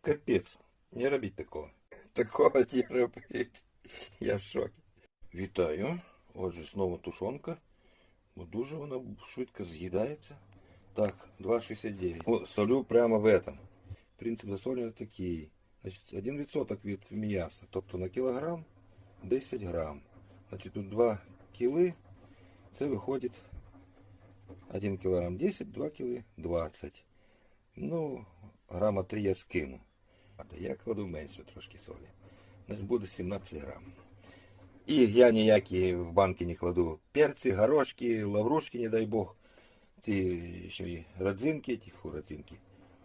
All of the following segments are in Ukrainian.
Капець. Не робіть такого. Такого не робіть. Я в шокі. Вітаю. Отже, знову тушонка. Бо дуже вона швидко з'їдається. Так, 2,69. О, солю прямо в этом. Принцип засолення такий. Значить, 1% від м'яса. Тобто на кілограм 10 грам. Значить, тут 2 кіли. Це виходить 1 кілограм 10, 2 кіли 20. Ну, грама 3 я скину. То я кладу менше трошки солі. Значить буде 17 грам. І я ніякі в банки не кладу перці, горошки, лаврушки, не дай Бог. Ці ще й родзинки, ті фу, родзинки,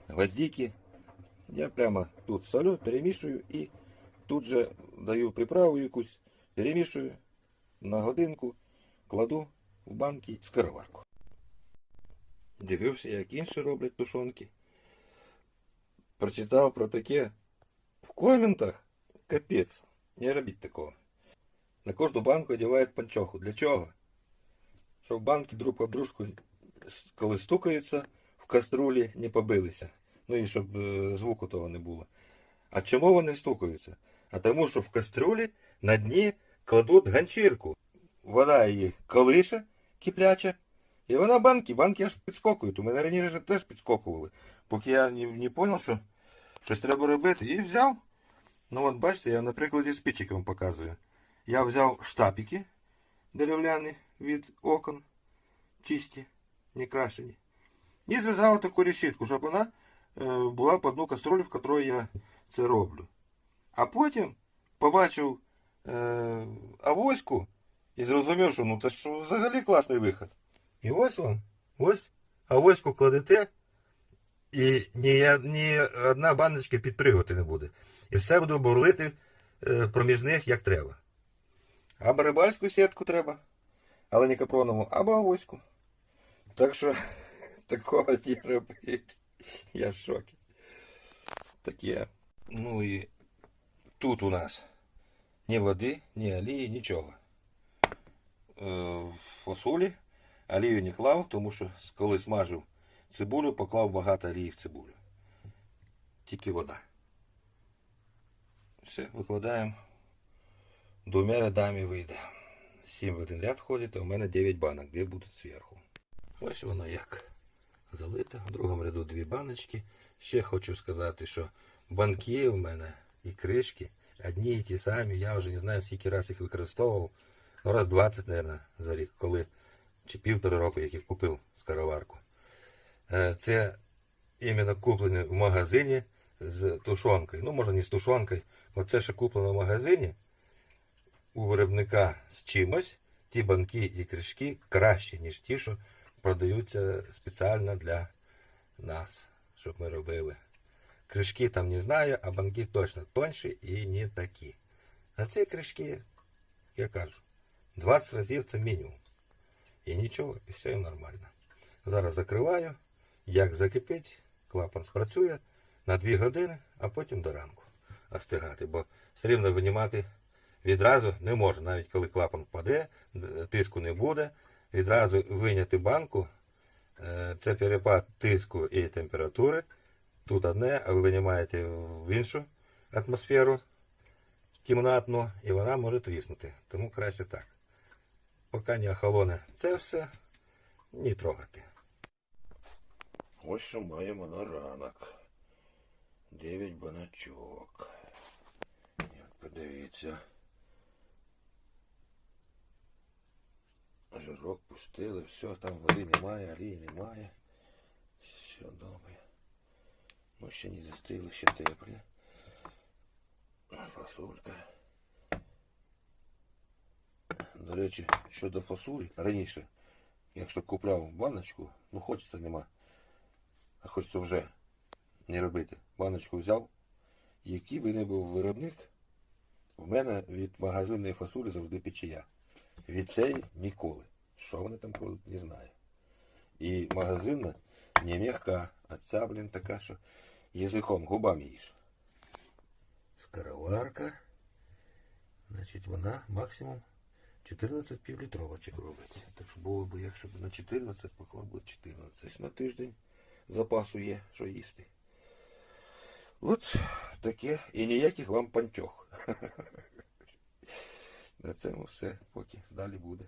гвоздики. Я прямо тут солю, перемішую і тут же даю приправу якусь, перемішую на годинку, кладу в банки скороварку. Дивився, як інші роблять тушонки. Прочитав про таке в коментах. Капець. Не робіть такого. На кожну банку одягають панчоху. Для чого? Щоб банки друг об дружку, коли стукаються, в каструлі не побилися. Ну і щоб е, звуку того не було. А чому вони стукаються? А тому, що в каструлі на дні кладуть ганчірку. Вода її колише, кипляча, і вона банки, банки аж підскокують. У мене раніше теж підскокували. Поки я не, не зрозумів, що щось треба робити. І взяв. Ну от бачите, я на прикладі з пічиком показую. Я взяв штапики дерев'яні від окон, чисті, не крашені. І зв'язав таку решітку, щоб вона е, була по одну каструлю, в якій я це роблю. А потім побачив е, авоську і зрозумів, що ну це ж взагалі класний вихід. І ось вам, ось авоську кладете, і ні, ні одна баночка підпригувати не буде. І все буде бурлити е, проміж них як треба. Або рибальську сітку треба, але не капронову, або авоську. Так що такого не робить. Я в шокі. Таке. Ну і тут у нас ні води, ні олії, нічого. Е, фасолі олію не клав, тому що коли смажив цибулю, поклав багато олії в цибулю. Тільки вода. Все, викладаємо. Двумя рядами вийде. Сім в один ряд входить, а у мене 9 банок, дві будуть зверху. Ось воно як залито. В другому ряду дві баночки. Ще хочу сказати, що банки в мене і кришки одні і ті самі. Я вже не знаю, скільки раз їх використовував. Ну, раз 20, мабуть, за рік, коли чи півтора року, як купив скороварку. Е, Це іменно куплені в магазині з тушонкою. Ну, може не з тушонкою. Оце що куплено в магазині у виробника з чимось, ті банки і кришки кращі, ніж ті, що продаються спеціально для нас, щоб ми робили. Кришки там не знаю, а банки точно тонші і не такі. А ці кришки, я кажу, 20 разів це мінімум. І нічого, і все нормально. Зараз закриваю. Як закипить, клапан спрацює на 2 години, а потім до ранку остигати, бо все рівно винімати відразу не можна. Навіть коли клапан впаде, тиску не буде. Відразу виняти банку. е, Це перепад тиску і температури. Тут одне, а ви винімаєте в іншу атмосферу кімнатну, і вона може тріснути. Тому краще так. Поки не охолоне це все, не трогати. Ось що маємо на ранок. 9 баночок. Як подивіться. Жирок пустили, все, там води немає, олії немає. Все добре. Ну, ще не застили, ще теплі. Фасолька. До речі, щодо фасолі, раніше, якщо купляв баночку, ну хочеться нема. А хочеться вже не робити. Баночку взяв. Який би не був виробник, в мене від магазинної фасолі завжди печія. Від цієї ніколи. Що вони там кладуть, не знаю. І магазинна не м'яка, а ця, блін, така, що язиком, губами їж. Скороварка. Значить, вона максимум 14 півлітровочок робить. Так що було б, якщо б на 14 поклав би 14. На тиждень запасу є, що їсти. От таке. І ніяких вам панчох. На цьому все. Поки далі буде.